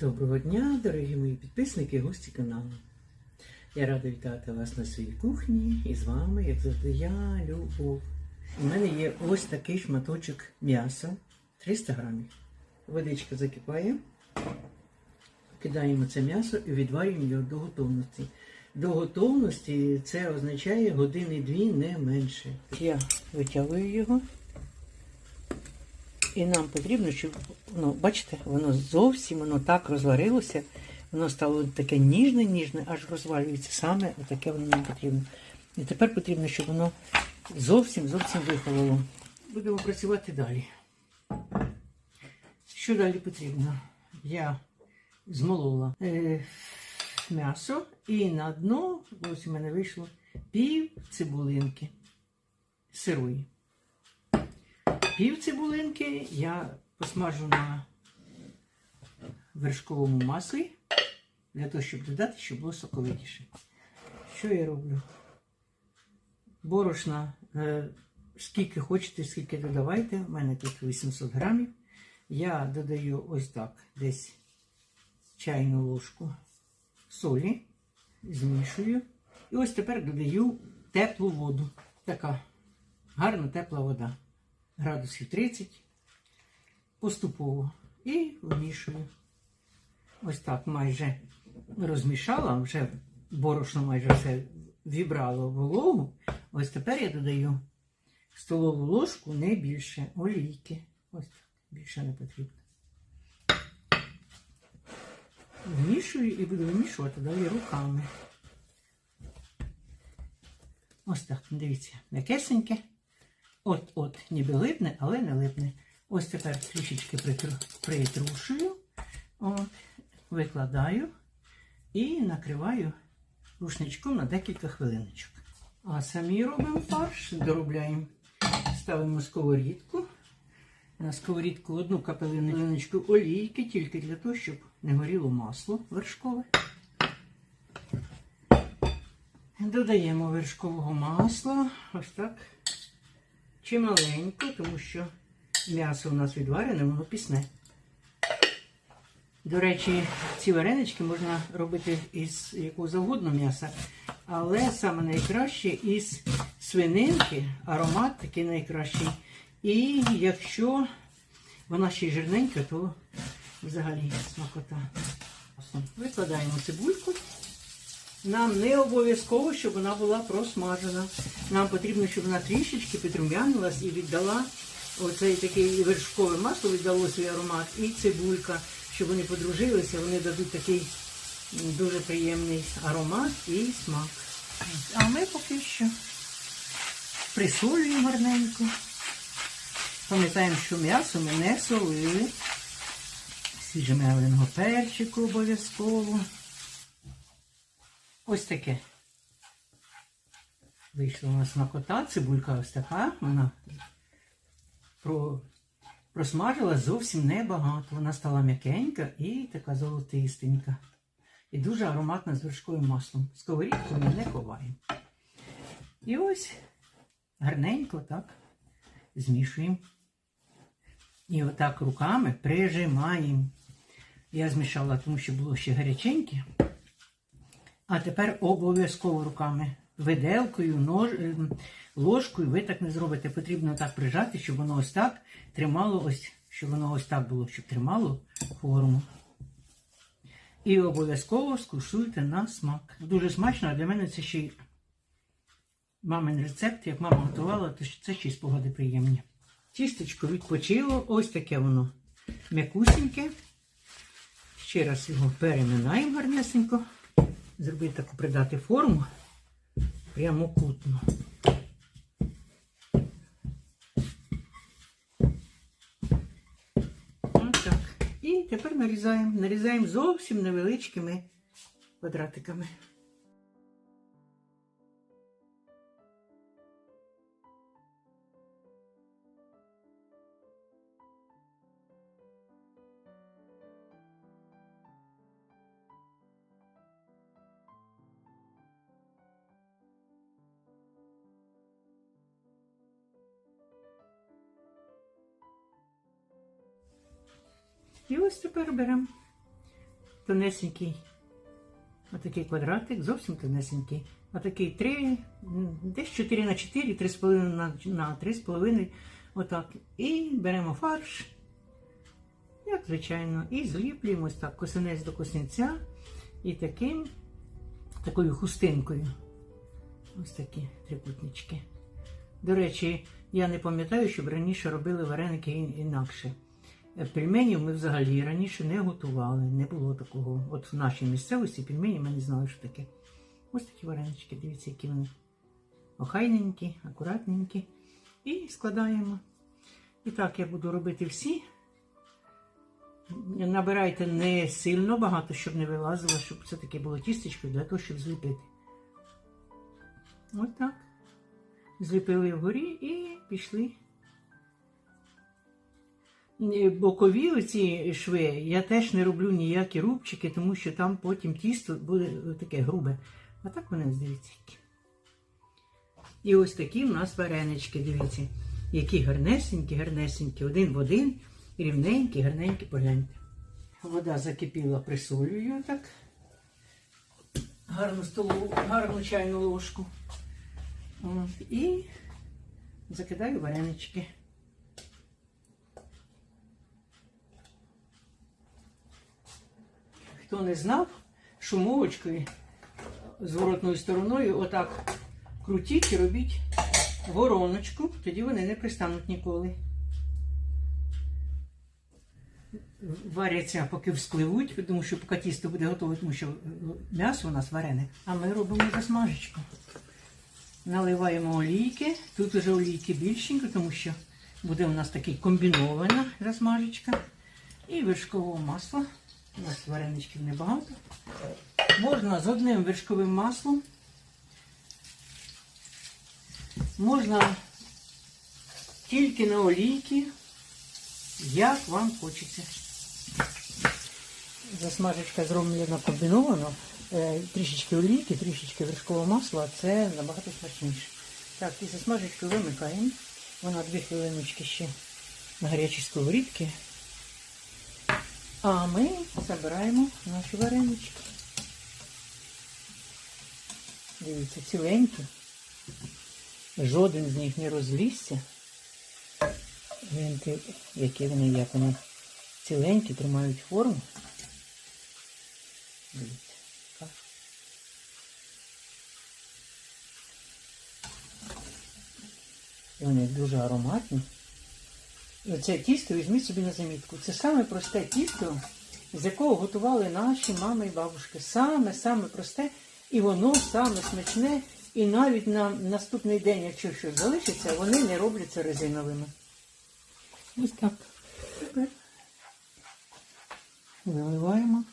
Доброго дня, дорогі мої підписники і гості каналу. Я рада вітати вас на своїй кухні і з вами, як завжди, я, Любов. У мене є ось такий шматочок м'яса 300 грамів. Водичка закипає. Кидаємо це м'ясо і відварюємо його до готовності. До готовності це означає години-дві, не менше. Я витягую його. І нам потрібно, щоб ну, бачите, воно зовсім воно так розварилося, воно стало таке ніжне, ніжне, аж розвалюється. Саме таке воно нам потрібно. І тепер потрібно, щоб воно зовсім зовсім вихололо. Будемо працювати далі. Що далі потрібно? Я змолола е, м'ясо і на дно, ось у мене вийшло пів цибулинки сирої. Пів цибулинки я посмажу на вершковому маслі для того, щоб додати, щоб було соковитіше. Що я роблю? Борошна, е, скільки хочете, скільки додавайте. У мене тут 800 грамів. Я додаю ось так, десь чайну ложку солі, змішую. І ось тепер додаю теплу воду. Така гарна тепла вода градусів 30 поступово і вмішую. Ось так майже розмішала, вже борошно майже все вібрало вологу. Ось тепер я додаю столову ложку, не більше олійки. Ось так, більше не потрібно. Вмішую і буду вимішувати далі руками. Ось так, дивіться, м'якесеньке. От-от, ніби липне, але не липне. Ось тепер трішечки притрушую, от, викладаю і накриваю рушничком на декілька хвилиночок. А самі робимо фарш, доробляємо. Ставимо сковорідку. На сковорідку одну капелиночку олійки, тільки для того, щоб не горіло масло вершкове. Додаємо вершкового масла. Ось так чималенько, тому що м'ясо у нас відварене, воно пісне. До речі, ці варенички можна робити із якого завгодно м'яса, але саме найкраще із свининки, аромат такий найкращий. І якщо вона ще й жирненька, то взагалі смакота. Викладаємо цибульку. Нам не обов'язково, щоб вона була просмажена. Нам потрібно, щоб вона трішечки підрум'янилась і віддала оцей такий вершкове масло, віддало свій аромат, і цибулька, щоб вони подружилися, вони дадуть такий дуже приємний аромат і смак. А ми поки що присолюємо гарненько. Пам'ятаємо, що м'ясо ми не солили. Свіжемеленого перчику обов'язково. Ось таке. Вийшла у нас смакота, цибулька ось така. Вона про... просмажила зовсім небагато. Вона стала м'якенька і така золотистенька. І дуже ароматна з вершковим маслом. Сковорідку ми не ховаємо. І ось гарненько так змішуємо. І отак руками прижимаємо. Я змішала, тому що було ще гаряченьке. А тепер обов'язково руками. Виделкою, нож, ем, ложкою ви так не зробите. Потрібно так прижати, щоб воно ось так тримало, ось, щоб воно ось так було, щоб тримало форму. І обов'язково скуштуйте на смак. Дуже смачно, а для мене це ще й мамин рецепт, як мама готувала, то це ще й спогади приємні. Тістечко відпочило, ось таке воно м'якусіньке. Ще раз його переминаємо гарнесенько. Зробити таку придати форму прямокутну. Отак. І тепер нарізаємо. Нарізаємо зовсім невеличкими квадратиками. І ось тепер беремо тонесенький. Отакий квадратик, зовсім тонесенький. Отакий 3, м, десь 4 на 4, 3,5 на, на 3,5. Отак. І беремо фарш, як звичайно, і зліплюємо ось так косинець до косинця. І таким, такою хустинкою. Ось такі трикутнички. До речі, я не пам'ятаю, щоб раніше робили вареники інакше. Пельменів ми взагалі раніше не готували, не було такого. От в нашій місцевості пельмені ми не знали, що таке. Ось такі варенички, дивіться, які вони охайненькі, акуратненькі. І складаємо. І так я буду робити всі. Набирайте не сильно багато, щоб не вилазило, щоб це таке було тістечко для того, щоб зліпити. Ось так. Зліпили вгорі і пішли. Е, Бокові оці шви я теж не роблю ніякі рубчики, тому що там потім тісто буде таке грубе. А так вони дивіться. І ось такі в нас варенички, дивіться, які гарнесенькі, гарнесенькі, один в один, рівненькі, гарненькі, погляньте. Вода закипіла, присолюю так. Гарну столову, гарну чайну ложку. І закидаю варенички. Хто не знав, шумовочкою зворотною стороною отак крутіть і робіть вороночку, тоді вони не пристануть ніколи. Варяться, поки вспливуть, тому що поки тісто буде готове, тому що м'ясо у нас варене. А ми робимо засмажечку. Наливаємо олійки. Тут вже олійки більшенько, тому що буде у нас такий комбінована засмажечка. І вершкового масла. У нас вареничків небагато. Можна з одним вершковим маслом. Можна тільки на олійки, як вам хочеться. Засмажечка зроблена комбіновано. Е, Трішечки олійки, трішечки вершкового масла, це набагато смачніше. Так, і засмажечку вимикаємо. Вона дві хвилиночки ще на гарячій сковорідці. А ми забираємо наші варенички. Дивіться, ціленькі. Жоден з них не розлізся. Гляньте, які вони, як вони ціленькі, тримають форму. Дивіться. І вони дуже ароматні. Оце тісто візьміть собі на замітку. Це саме просте тісто, з якого готували наші мами і бабушки. Саме-саме просте, і воно саме смачне. І навіть на наступний день, якщо щось залишиться, вони не робляться резиновими. Ось так. Тепер виливаємо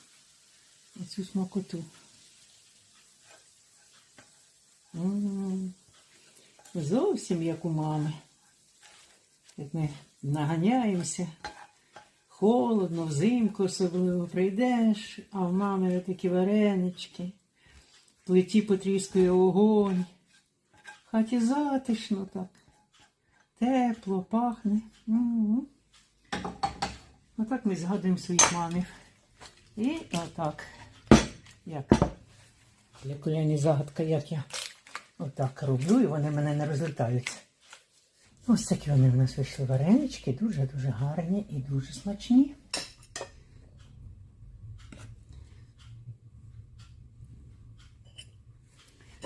оцю смакоту. М. Зовсім як у мами. Як ми наганяємося, холодно, взимку особливо прийдеш, а в мами такі варенички, плиті потріскує огонь. Хаті затишно так, тепло, пахне. Отак ми згадуємо своїх мамів. І отак, як для коляні загадка, як я отак роблю, і вони мене не розлітаються. Ось такі вони в нас вийшли варенички, дуже-дуже гарні і дуже смачні.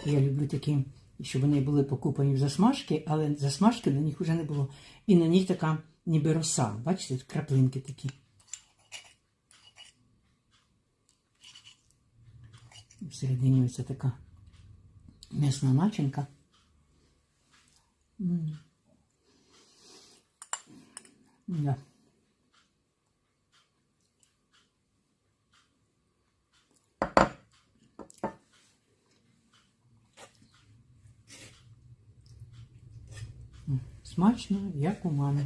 Я люблю такі, щоб вони були покупані в засмажки, але засмажки на них вже не було. І на них така ніби роса. Бачите, краплинки такі. Всередині ось така м'ясна начинка. Да. Смачно, як у мами.